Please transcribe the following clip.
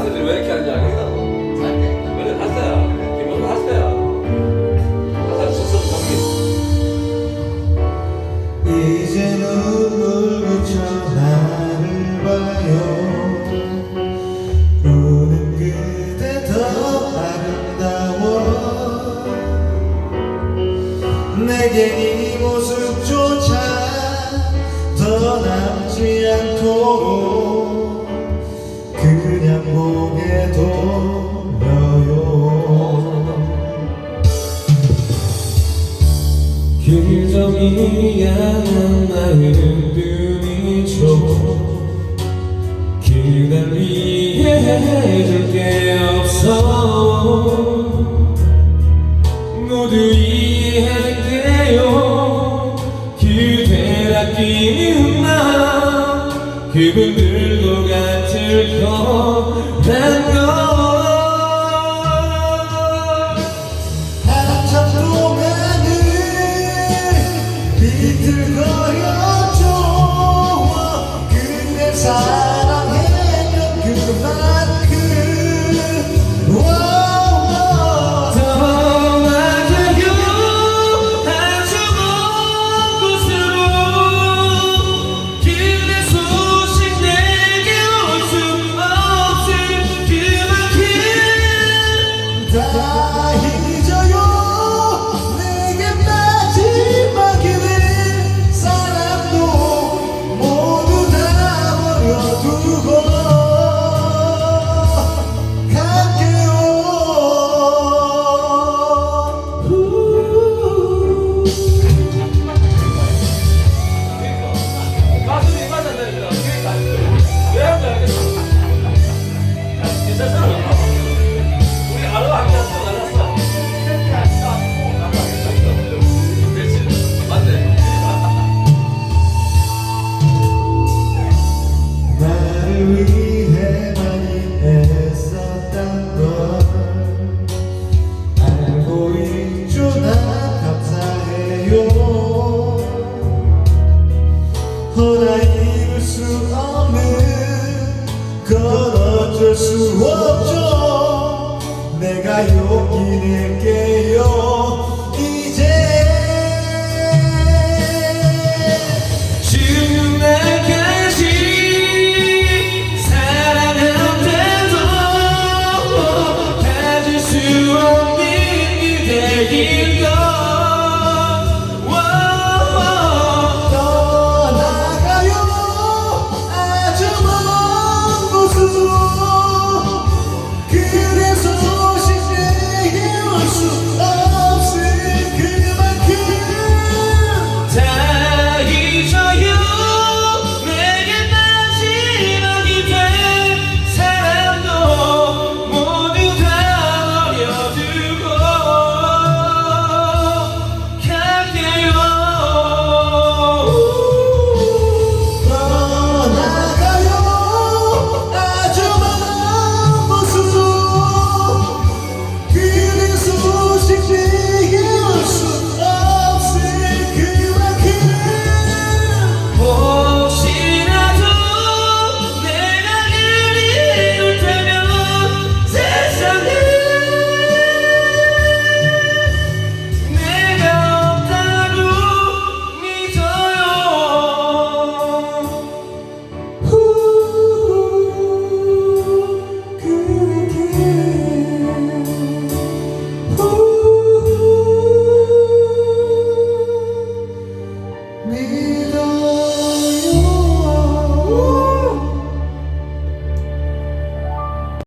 가수들이 왜 이렇게 하는지 알겠다. 원래 가수야. 김원도 가수야. 가사 sus은 감기. 이제 눈물 그쳐 나를 봐요 우는 그대 더 아름다워 내겐 이 모습조차 더 남지 않도록 보게 돌려요. 규정이 향한 나의 눈이죠. 그날 위해 해줄 게 없어. 모두 이해할게요. 그댈 아끼는 마음 그분들도 같을 거란 걸 한참 동안은 비틀거렸죠. 근데 사 허나 이룰 수 없는 건 어쩔 수 없죠. 내가 용기 낼게요 me.